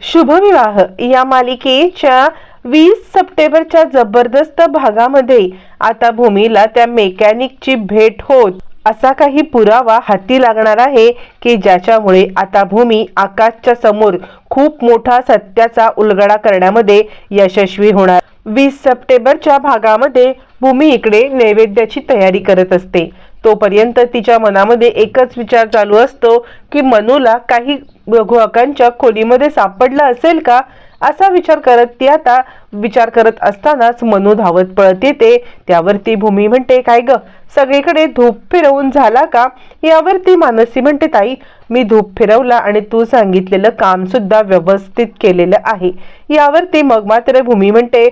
शुभविवाह. या मालिकेच्या वीस सप्टेंबरच्या जबरदस्त भागामध्ये आता भूमीला त्या मेकॅनिकची भेट होत. असा काही पुरावा हाती लागणार आहे की ज्याच्यामुळे आता भूमी आकाशच्या समोर खूप मोठा सत्याचा उलगडा करण्यामध्ये यशस्वी होणार. वीस सप्टेंबरच्या भागामध्ये भूमी इकडे नैवेद्याची तयारी करत असते. तोपर्यंत तिच्या मनामध्ये एकच विचार चालू असतो की मनूला काही गुहाकांच्या खोलीमध्ये सापडला असेल का? असा विचार करत ती आता विचार करत असतानाच मनू धावत पळत येते. त्यावरती भूमी म्हणते काय ग? सगळीकडे धूप फिरवून झाला का? यावरती मानसी म्हणते ताई मी धूप फिरवला आणि तू सांगितलेलं काम सुद्धा व्यवस्थित केलेलं आहे. यावरती मग मात्र भूमी म्हणते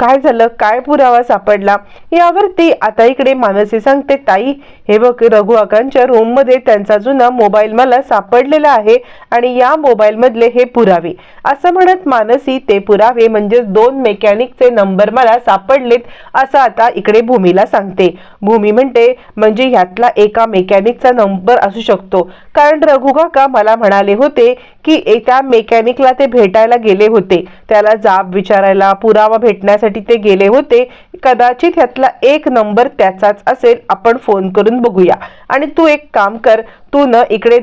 काय झालं? काय पुरावा सापडला? यावरती आता इकडे मानसी सांगते ताई हे बघ रघु आकांच्या रूममध्ये त्यांचा जुना मोबाईल मला सापडलेला आहे आणि या मोबाईल मधले हे पुरावे. असं म्हणत मानसी ते पुरावे म्हणजे दोन मेकॅनिकचे नंबर मला सापडलेत असं आता इकडे भूमीला सांगते. भूमी म्हणते म्हणजे ह्यातला एका मेकॅनिकचा नंबर असू शकतो. कारण रघु काका मला म्हणाले होते की एका मेकॅनिकला ते भेटायला गेले होते. त्याला जाब विचारायला पुरावा भेटण्यासाठी ते गेले होते. कदाचित ह्यातला एक नंबर त्याचाच असेल. आपण फोन करून बघूया. आणि तू एक काम कर तू न इकडे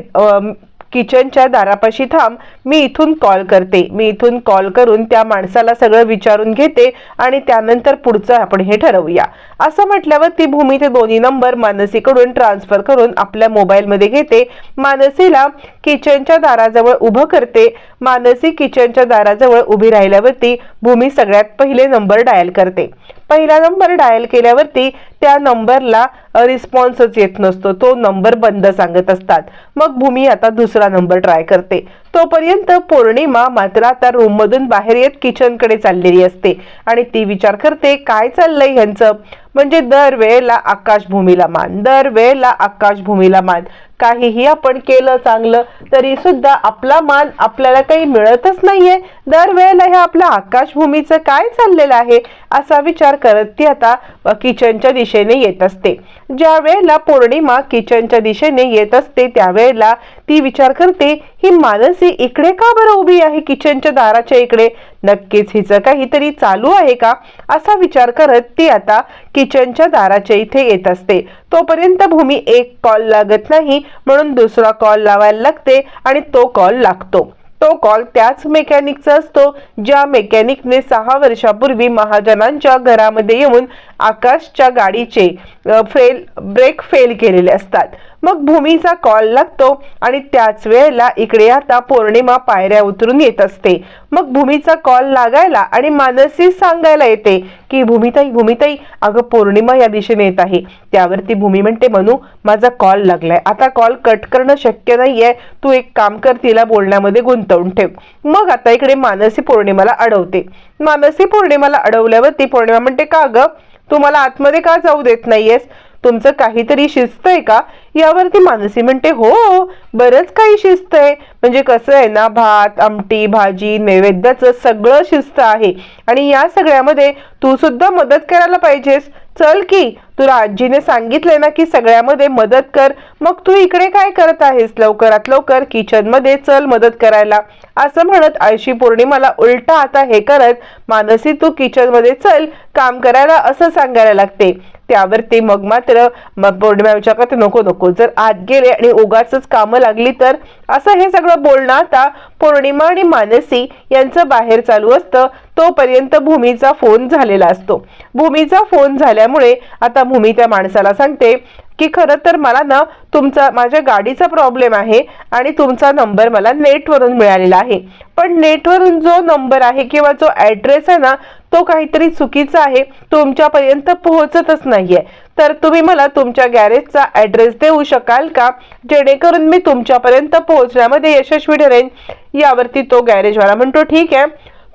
किचनच्या दारापाशी थांब. मी इथून कॉल करते. मी इथून कॉल करून त्या माणसाला सगळं विचारून घेते आणि त्यानंतर पुढचं आपण हे ठरवूया. असं म्हटल्यावर ती भूमी ते दोन्ही नंबर मानसीकडून ट्रान्सफर करून आपल्या मोबाईलमध्ये घेते. मानसीला किचनच्या दाराजवळ उभं करते. मानसी किचनच्या दाराजवळ उभी राहिल्यावरती भूमी सगळ्यात पहिले नंबर डायल करते. पहिला नंबर डायल केल्यावरती त्या नंबरला रिस्पॉन्सच येत नसतो. तो नंबर बंद सांगत असतात. मग भूमी आता दुसरा नंबर ट्राय करते. तोपर्यंत पौर्णिमा मात्र आता रूममधून बाहेर येत किचनकडे चाललेली असते. आणि ती विचार करते काय चाललंय ह्यांचं? म्हणजे दरवेळेला आकाश भूमीला मान दरवेळेला आकाश भूमीला मान. काहीही आपण केलं चांगलं तरी सुद्धा आपला मान आपल्याला काही मिळतच नाहीये. दरवेळेला हे आपल्या आकाशभूमीचं काय चाललेलं आहे असा विचार करत ती आता किचनच्या दिशेने येत असते. ज्या वेळेला पौर्णिमा किचनच्या दिशेने येत असते त्यावेळेला ती विचार करते ही मानसी इकडे का बरं उभी आहे किचनच्या दाराच्या इकडे? नक्कीच हिचं काहीतरी चालू आहे का? असा विचार करत ती आता किचनच्या दाराच्या इथे येत असते. तोपर्यंत भूमी एक कॉल लागत नाही म्हणून दुसरा कॉल लावायला लागते आणि तो कॉल लागतो. तो कॉल त्याच मेकॅनिकचा असतो ज्या मेकॅनिकने सहा वर्षापूर्वी महाजनांच्या घरामध्ये येऊन आकाशच्या गाडीचे फेल ब्रेक फेल केलेले असतात. मग भूमीचा कॉल लागतो आणि त्याच वेळेला इकडे आता पौर्णिमा पायऱ्या उतरून येत असते. मग भूमीचा कॉल लागायला आणि मानसी सांगायला येते की भूमिताई भूमिताई अगं पौर्णिमा या दिशेने येत आहे. त्यावरती भूमी म्हणते मनू माझा कॉल लागलाय. आता कॉल कट करणं शक्य नाहीये. तू एक काम कर तिला बोलण्यामध्ये गुंतवून ठेव. मग आता इकडे मानसी पौर्णिमाला अडवते. मानसी पौर्णिमाला अडवल्यावरती पौर्णिमा म्हणते का अगं तू मला आतमध्ये का जाऊ देत नाहीयेस? तुमचं काहीतरी शिस्त आहे का? यावरती मानसी म्हणते हो बरंच काही शिस्त आहे म्हणजे कसं आहे ना भात आमटी भाजी नैवेद्याचं सगळं शिस्त आहे. आणि या सगळ्यामध्ये तू सुद्धा मदत करायला पाहिजेस. चल की तुला आजीने सांगितलंय ना की सगळ्यामध्ये मदत कर. मग तू इकडे काय करत आहेस? लवकरात लवकर किचनमध्ये चल मदत करायला. असं म्हणत आयशी पौर्णिमाला उलटा आता हे करत मानसी तू किचनमध्ये चल. काम करायला असं सांगायला लागते. त्यावरती मग मात्र मग पौर्णिमा विचार करते नको नको. जर आत गेले आणि उगाच कामं लागली तर असं हे सगळं बोलणं आता पौर्णिमा आणि मानसी यांचं बाहेर चालू असतं. तोपर्यंत भूमीचा फोन झालेला असतो. भूमीचा फोन झाल्यामुळे आता भूमी त्या माणसाला सांगते की खरं तर मला ना तुमचा माझ्या गाडीचा प्रॉब्लेम आहे आणि तुमचा नंबर मला नेटवरून मिळालेला आहे. पण नेटवरून जो नंबर आहे किंवा जो ॲड्रेस आहे ना तो काहीतरी चुकीचा आहे. तुमच्यापर्यंत पोहोचतच नाहीये. तर तुम्ही मला तुमच्या गॅरेजचा ॲड्रेस देऊ शकाल का? जेणेकरून मी तुमच्यापर्यंत पोहोचण्यामध्ये यशस्वी ठरेन. यावरती तो गॅरेजवाला म्हणतो ठीक आहे.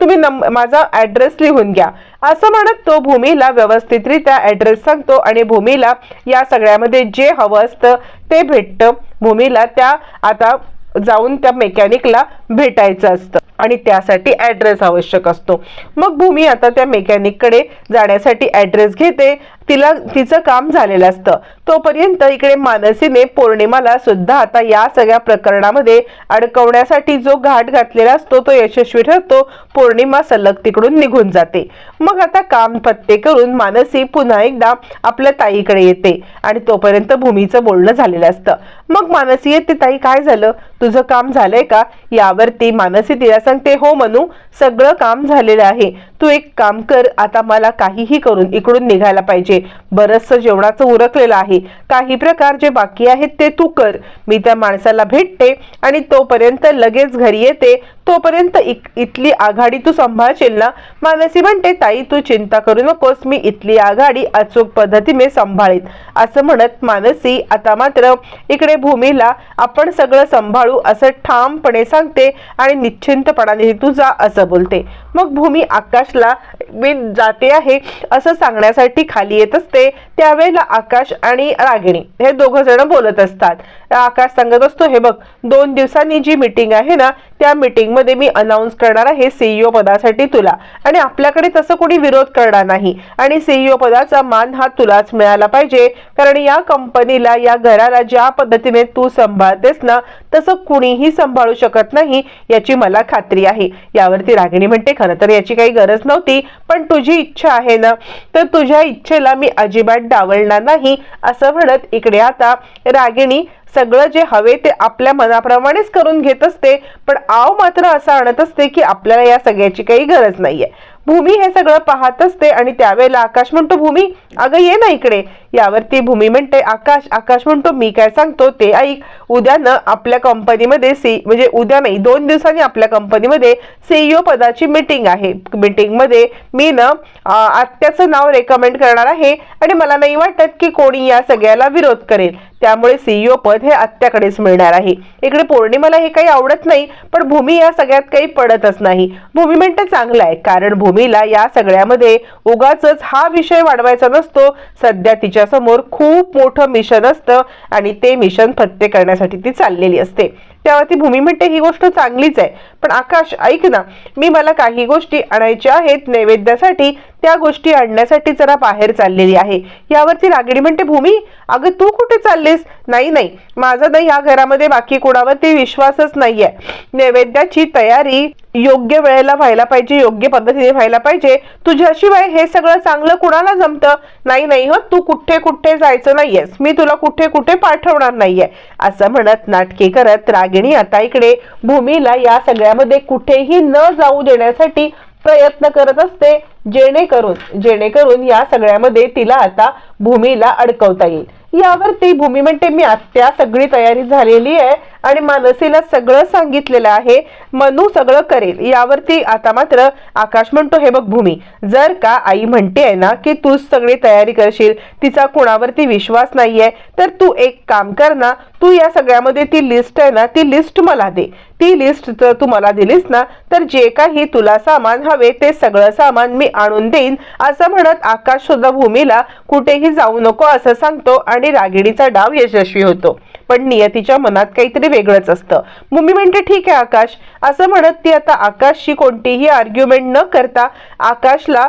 तुम्ही नंब माझा ॲड्रेस लिहून घ्या. असं म्हणत तो भूमीला व्यवस्थितरित्या ॲड्रेस सांगतो आणि भूमीला या सगळ्यामध्ये जे हवं असतं ते भेटतं. भूमीला त्या आता जाऊन त्या मेकॅनिकला भेटायचं असतं आणि त्यासाठी ॲड्रेस आवश्यक असतो. मग भूमी आता त्या मेकॅनिककडे जाण्यासाठी ॲड्रेस घेते. तिला तिचं काम झालेलं असतं. तोपर्यंत इकडे मानसीने पौर्णिमाला सुद्धा आता या सगळ्या प्रकरणामध्ये अडकवण्यासाठी जो घाट घातलेला असतो तो यशस्वी ठरतो. पौर्णिमा सलग तिकडून निघून जाते. मग आता काम पत्ते करून मानसी पुन्हा एकदा आपल्या ताईकडे येते आणि तोपर्यंत भूमीचं बोलणं झालेलं असतं. मग मानसी येते ताई काय झालं? तुझं काम झालंय का? यावरती मानसी तिला सांगते हो म्हणू सगळं काम झालेलं आहे. तू एक काम कर आता मला काहीही करून इकडून निघायला पाहिजे. बरंचसं जेवणाचं उरकलेलं आहे. काही प्रकार जे बाकी आहेत ते तू कर. मी त्या माणसाला भेटते आणि तोपर्यंत लगेच घरी येते. तोपर्यंत इक- इथली आघाडी तू सांभाळशील ना? मानसी म्हणते ताई तू चिंता करू नकोस मी इथली आघाडी अचूक पद्धतीने सांभाळीत असं म्हणत मानसी आता मात्र इकडे भूमीला आपण सगळं सांभाळू असं ठामपणे सांगते आणि निश्चिंतपणाने तू जा असं बोलते. मग भूमी आकाशला मी जाते आहे असं सांगण्यासाठी खाली येत असते. त्यावेळेला आकाश आणि रागिणी हे दोघं जण बोलत असतात. आकाश सांगत असतो हे बघ दोन दिवसांनी जी मीटिंग आहे ना त्या मीटिंगमध्ये मी अनाऊन्स करणार आहे सीईओ पदासाठी तुला. आणि आपल्याकडे तसं कोणी विरोध करणार नाही. आणि सीईओ पदाचा मान हा तुलाच मिळाला पाहिजे. कारण या कंपनीला या घराला ज्या पद्धतीने तू सांभाळतेस ना तसं कुणीही सांभाळू शकत नाही याची मला खात्री आहे. यावरती रागिणी म्हणते खरं तर याची काही गरज नव्हती पण तुझी इच्छा आहे ना तर तुझ्या इच्छेला मी अजिबात डावलणार नाही असं म्हणत इकडे आता रागिणी सगळं जे हवे ते आपल्या मनाप्रमाणेच करून घेत असते पण आव मात्र असं आणत असते की आपल्याला या सगळ्याची काही गरज नाहीये. भूमी हे सगळं पाहत असते आणि त्यावेळेला आकाश म्हणतो भूमी अगं ये ना इकडे. यावरती भूमी म्हणते आकाश आकाश म्हणतो मी काय सांगतो ते ऐक. उद्या ना आपल्या कंपनीमध्ये सी म्हणजे उद्या नाही दोन दिवसांनी आपल्या कंपनीमध्ये सीईओ पदाची मीटिंग आहे. मीटिंगमध्ये मी ना आत्याचं नाव रेकमेंड करणार आहे आणि मला नाही वाटत की कोणी या सगळ्याला विरोध करेल. त्यामुळे सीईओ पद हे आत्याकडेच मिळणार आहे. इकडे पौर्णिमाला हे काही आवडत नाही पण भूमी या सगळ्यात काही पडतच नाही. भूमी म्हणते चांगलं आहे कारण भूमी भूमीला या सगळ्यामध्ये उगाच हा विषय वाढवायचा नसतो. सध्या तिच्या समोर खूप मोठं मिशन असतं आणि ते मिशन फत्ते करण्यासाठी ती चाललेली असते. तेव्हा ती भूमी म्हणते ही गोष्ट चांगलीच आहे. पण आकाश ऐक ना मी मला काही गोष्टी आणायच्या आहेत नैवेद्यासाठी त्या गोष्टी आणण्यासाठी जरा बाहेर चाललेली आहे. यावरती रागिणी म्हणते भूमी अगं तू कुठे चाललीस? नाही नाही माझा ना या घरामध्ये बाकी कोणावरती विश्वासच नाहीये. नैवेद्याची तयारी योग्य वेळेला व्हायला पाहिजे योग्य पद्धतीने व्हायला पाहिजे. तुझ्याशिवाय हे सगळं चांगलं कुणाला जमतं? नाही नाही हो तू कुठे कुठे जायचं नाहीयेस. मी तुला कुठे कुठे पाठवणार नाहीये. असं म्हणत नाटके करत रागिणी आता इकडे भूमीला या सगळ्यामध्ये कुठेही न जाऊ देण्यासाठी प्रयत्न करत असते जेणेकरून जेणेकरून या सगळ्यामध्ये तिला आता भूमीला अडकवता येईल. यावरती भूमी म्हणते मी आत्या सगळी तयारी झालेली आहे आणि मानसीला सगळं सांगितलेलं आहे. मनू सगळं करेल. यावरती आता मात्र आकाश म्हणतो हे बघ भूमी जर का आई म्हणते ना की तूच सगळी तयारी करशील तिचा कोणावरती विश्वास नाहीये तर तू एक काम कर ना तू या सगळ्यामध्ये ती लिस्ट आहे ना ती लिस्ट मला दे. ती लिस्ट जर तू मला दिलीस ना तर जे काही तुला सामान हवे ते सगळं सामान मी आणून देईन. असं म्हणत आकाश सुद्धा भूमीला कुठेही जाऊ नको असं सांगतो आणि रागिणीचा डाव यशस्वी होतो. पण नियतीच्या मनात काहीतरी वेगळंच असतं. भूमी म्हणते ठीक आहे आकाश. असं म्हणत ती आता आकाशशी कोणतीही आर्ग्युमेंट न करता आकाशला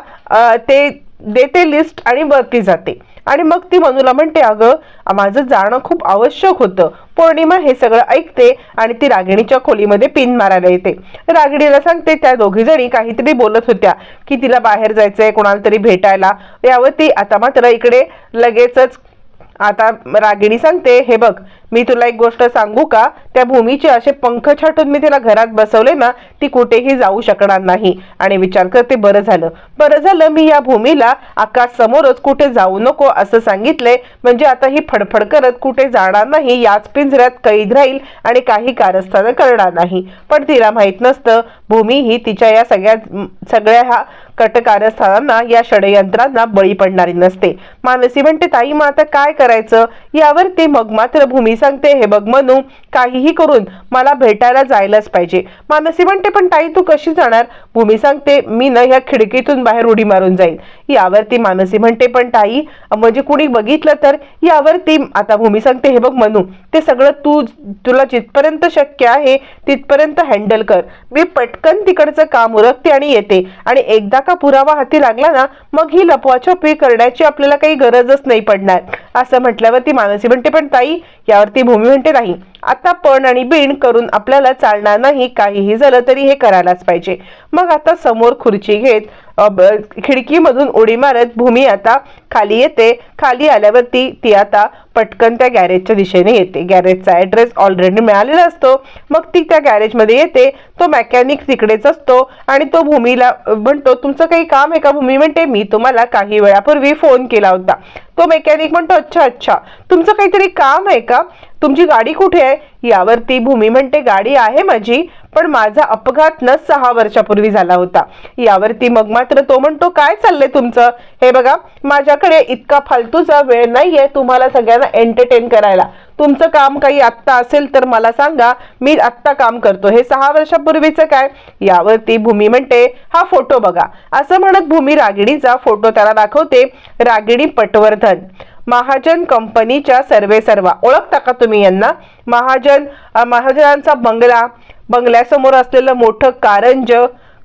ते देते लिस्ट आणि वरती जाते. आणि मग ती मनूला म्हणते अगं माझं जाणं खूप आवश्यक होतं. पौर्णिमा हे सगळं ऐकते आणि ती रागिणीच्या खोलीमध्ये पिन मारायला येते. रागिणीला सांगते त्या दोघी जणी काहीतरी बोलत होत्या की तिला बाहेर जायचंय कोणाला तरी भेटायला. यावर ती. आता मात्र इकडे लगेचच आता रागिणी सांगते हे बघ मी तुला एक गोष्ट सांगू का? त्या भूमीचे असे पंख छाटून मी तिला घरात बसवले ना ती कुठेही जाऊ शकणार नाही. आणि विचार करते बरं झालं. बरं झालं मी या भूमीला आकाश समोरच कुठे जाऊ नको असं सांगितलंय म्हणजे आता ही फडफड करत कुठे जाणार नाही याच पिंजऱ्यात कैद राहील आणि काही कारस्थानं करणार नाही. पण तिला माहीत नसतं भूमी ही तिच्या या सगळ्या सगळ्या ह्या कटकारस्थानांना या षडयंत्रांना बळी पडणारी नसते. मानसी म्हणते ताई मग आता काय करायचं? यावर ते मग मात्र भूमी सांगते हे बघ म्हणू काहीही करून मला भेटायला जायलाच पाहिजे. मानसी म्हणते पण ताई तू कशी जाणार? भूमी सांगते मी ना ह्या खिडकीतून बाहेर उडी मारून जाईल यावरती मानसी म्हणते पण ताई म्हणजे कुणी बघितलं तर? यावरती आता भूमी सांगते हे बघ म्हणू ते सगळं तू तुला जिथपर्यंत शक्य आहे तिथपर्यंत हँडल कर. मी पटकन तिकडचं काम उरकते आणि येते. आणि एकदा का पुरावा हाती लागला ना मग ही लपवाछपी करण्याची आपल्याला काही गरजच नाही पडणार. असं म्हटल्यावर ती मानसी म्हणते पण ताई यावरती भूमी म्हणते नाही. आता पण आणि बिण करून आपल्याला चालणार नाही. काहीही झालं तरी हे करायलाच पाहिजे. मग आता समोर खुर्ची घेत खिडकीमधून उडी मारत भूमी आता खाली येते. खाली आल्यावरती ती आता पटकन त्या गॅरेजच्या दिशेने येते. गॅरेजचा ॲड्रेस ऑलरेडी मिळालेला असतो. मग ती त्या गॅरेजमध्ये येते. तो मेकॅनिक तिकडेच असतो आणि तो भूमीला म्हणतो तुमचं काही काम आहे का? भूमी म्हणते मी तुम्हाला काही वेळापूर्वी फोन केला होता. तो मेकॅनिक म्हणतो अच्छा अच्छा. तुमचं काहीतरी काम आहे का? तुमची गाडी कुठे आहे? यावरती भूमी म्हणते गाडी आहे माझी. पण माझा अपघात न सहा वर्षापूर्वी झाला होता. यावरती मग मात्र तो म्हणतो काय चाललंय तुमचं? हे बघा माझ्याकडे इतका फालतूचा वेळ नाहीये तुम्हाला सगळ्यांना एंटरटेन करायला. तुमचं काम काही आत्ता असेल तर मला सांगा मी आत्ता काम करतो. हे सहा वर्षापूर्वीचं काय? यावरती भूमी म्हणते हा फोटो बघा. असं म्हणत भूमी रागिणीचा फोटो त्याला दाखवते रागिणी पटवर्धन महाजन कंपनीच्या सर्वे सर्वा. ओळखता का तुम्ही यांना? महाजन महाजनांचा बंगला बंगल्यासमोर असलेलं मोठं कारंज.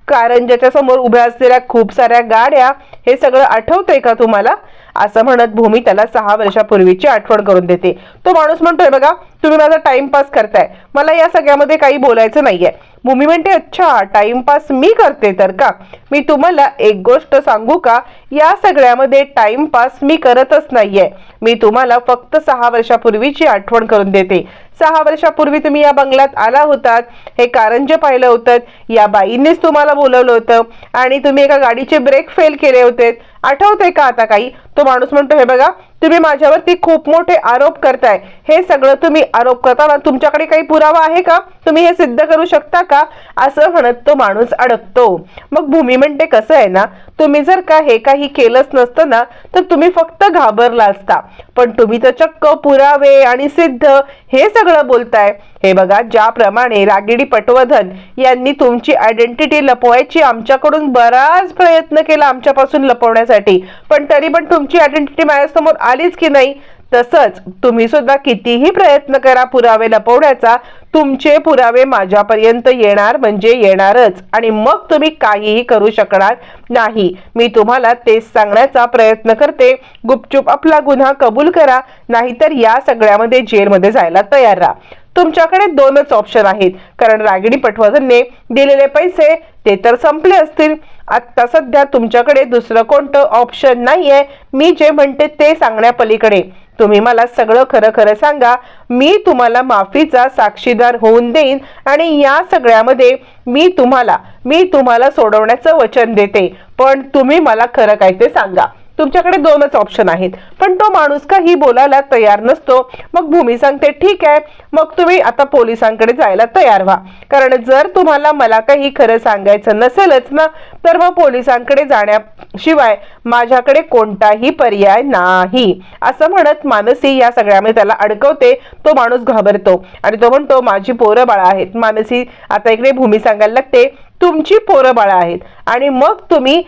कारंजाच्या समोर उभ्या असलेल्या खूप साऱ्या गाड्या. हे सगळं आठवतंय का तुम्हाला? असं म्हणत भूमी त्याला सहा वर्षापूर्वीची आठवण करून देते. तो माणूस म्हणतोय बघा तुम्ही माझा टाइमपास करताय. मला या सगळ्यामध्ये काही बोलायचं नाहीये. भूमी म्हणते अच्छा टाइमपास मी करते तर का? मी तुम्हाला एक गोष्ट सांगू का? या सगळ्यामध्ये टाइमपास मी करतच नाहीये. मी तुम्हाला फक्त सहा वर्षापूर्वीची आठवण करून देते. सहा वर्षापूर्वी तुम्ही या बंगल्यात आला होतात. हे कारंज पाहिलं होतं या बाईंनीच तुम्हाला बोलवलं होतं. आणि तुम्ही एका गाडीचे ब्रेक फेल केले होते. आठवतंय का आता काही? तो माणूस म्हणतो हे बघा तुम्ही माझ्यावरती खूप मोठे आरोप करताय. हे सगळं तुम्ही आरोप करताना तुमच्याकडे काही पुरावा आहे का? तुम्ही हे सिद्ध करू शकता का? असं म्हणत तो माणूस अडकतो. मग भूमी म्हणते कसं आहे ना? तुम्ही जर का हे काही केलंच नसतं ना तर तुम्ही फक्त घाबरला असता. पण तुम्ही तर चक्क पुरावे आणि सिद्ध हे सगळं बोलताय. हे बघा ज्याप्रमाणे रागिडी पटवर्धन यांनी तुमची आयडेंटिटी लपवायची आमच्याकडून बराच प्रयत्न केला आमच्यापासून लपवण्यासाठी. पण तरी पण तुमची आयडेंटिटी माझ्यासमोर आलीच की नाही तसंच तुम्ही सुद्धा कितीही प्रयत्न करा पुरावे लपवण्याचा तुमचे पुरावे माझ्यापर्यंत येणार म्हणजे येणारच. आणि मग तुम्ही काहीही करू शकणार नाही. मी तुम्हाला तेच सांगण्याचा प्रयत्न करते. गुपचूप आपला गुन्हा कबूल करा नाहीतर या सगळ्यामध्ये जेलमध्ये जायला तयार राहा. तुमच्याकडे दोनच ऑप्शन आहेत. कारण रागिणी पटवर्धनने दिलेले पैसे ते तर संपले असतील. आत्ता सध्या तुमच्याकडे दुसरं कोणतं ऑप्शन नाहीये. मी जे म्हणते ते सांगण्यापलीकडे तुम्ही मला सगळं खरं खरं सांगा. मी तुम्हाला माफीचा साक्षीदार होऊन देईन आणि या सगळ्यामध्ये मी तुम्हाला मी तुम्हाला सोडवण्याचं वचन देते. पण तुम्ही मला खरं काय ते सांगा. तुमच्याकडे दोनच ऑप्शन आहेत. पण तो माणूस काही बोलायला तयार नसतो. मग भूमी सांगते ठीक आहे मग तुम्ही आता पोलिसांकडे जायला तयार व्हा. कारण जर तुम्हाला मला काही खरं सांगायचं नसेलच ना तर मग पोलिसांकडे जाण्याशिवाय माझ्याकडे कोणताही पर्याय नाही. असं म्हणत मानसी या सगळ्यामध्ये त्याला अडकवते. तो माणूस घाबरतो. आणि तो म्हणतो माझी पोरं बाळा आहेत. मानसी आता इकडे भूमी सांगायला लागते. तुमची पोरं बाळं आहेत. आणि मग तुम्ही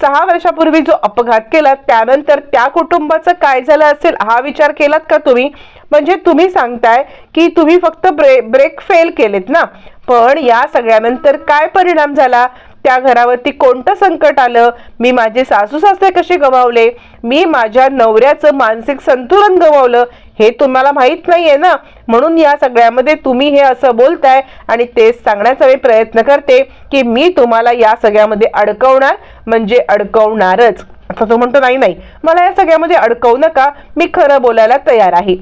सहा वर्षापूर्वी जो अपघात केला त्यानंतर त्या कुटुंबाचं काय झालं असेल हा विचार केलात का तुम्ही? म्हणजे तुम्ही सांगताय की तुम्ही फक्त ब्रे ब्रेक फेल केलेत ना. पण या सगळ्यानंतर काय परिणाम झाला? त्या घरावरती कोणतं संकट आलं? मी माझे सासू सासरे कसे गमावले? मी माझ्या नवऱ्याचं मानसिक संतुलन गमावलं? हे तुम्हाला माहीत नाहीये ना? म्हणून या सगळ्यामध्ये तुम्ही हे असं बोलताय आणि तेच सांगण्याचा मी प्रयत्न करते की मी तुम्हाला या सगळ्यामध्ये अडकवणार म्हणजे अडकवणारच. आता तो म्हणतो नाही नाही मला या सगळ्यामध्ये अडकवू नका. मी खरं बोलायला तयार आहे.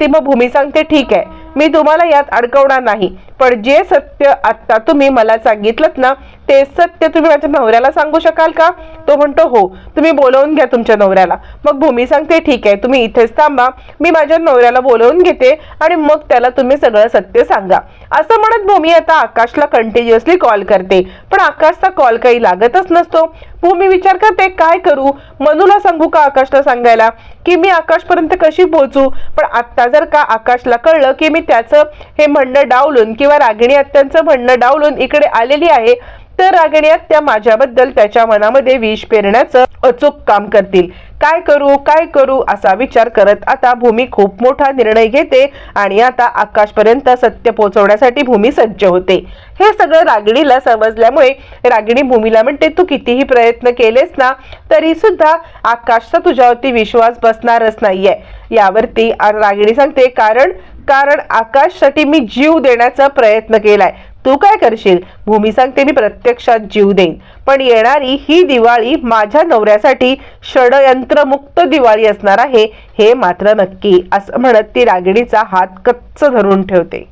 ती मग भूमी सांगते ठीक आहे. मी तुम्हाला यात अडकवणार नाही. पण जे सत्य आत्ता तुम्ही मला सांगितलं ना ते सत्य तुम्ही माझ्या नवऱ्याला सांगू शकाल का? तो म्हणतो हो तुम्ही बोलवून घ्या तुमच्या नवऱ्याला. मग भूमी सांगते ठीक आहे तुम्ही इथेच थांबा. मी माझ्या नवऱ्याला बोलवून घेते आणि मग त्याला तुम्ही सगळं सत्य सांगा. असं म्हणत भूमी आता आकाशला कंटिन्युअसली कॉल करते. पण आकाशचा कॉल काही लागतच नसतो. भूमी विचार करते काय करू? मनूला सांगू का आकाशला सांगायला? की मी आकाशपर्यंत कशी पोहोचू? पण आत्ता जर का आकाशला कळलं की मी त्याचं हे म्हणणं डावलून किंवा रागिणी आत्यांचं म्हणणं डावलून इकडे आलेली आहे तर रागिणी आत्या माझ्याबद्दल त्याच्या मनामध्ये विष पेरण्याचं अचूक काम करतील. काय करू काय करू असा विचार करत आता भूमी खूप मोठा निर्णय घेते आणि आता आकाशपर्यंत सत्य पोहोचवण्यासाठी भूमी सज्ज होते. हे सगळं रागिणीला समजल्यामुळे रागिणी भूमीला म्हणते तू कितीही प्रयत्न केलेस ना तरी सुद्धा आकाशचा तुझ्यावरती विश्वास बसणारच नाहीये. यावरती रागिणी सांगते कारण कारण आकाशसाठी मी जीव देण्याचा प्रयत्न केलाय. तू काय करशील? भूमी सांगते मी प्रत्यक्षात जीव देईन. पण येणारी ही दिवाळी माझ्या नवऱ्यासाठी षडयंत्रमुक्त दिवाळी असणार आहे हे मात्र नक्की असं म्हणत ती रागिणीचा हात कच्च धरून ठेवते.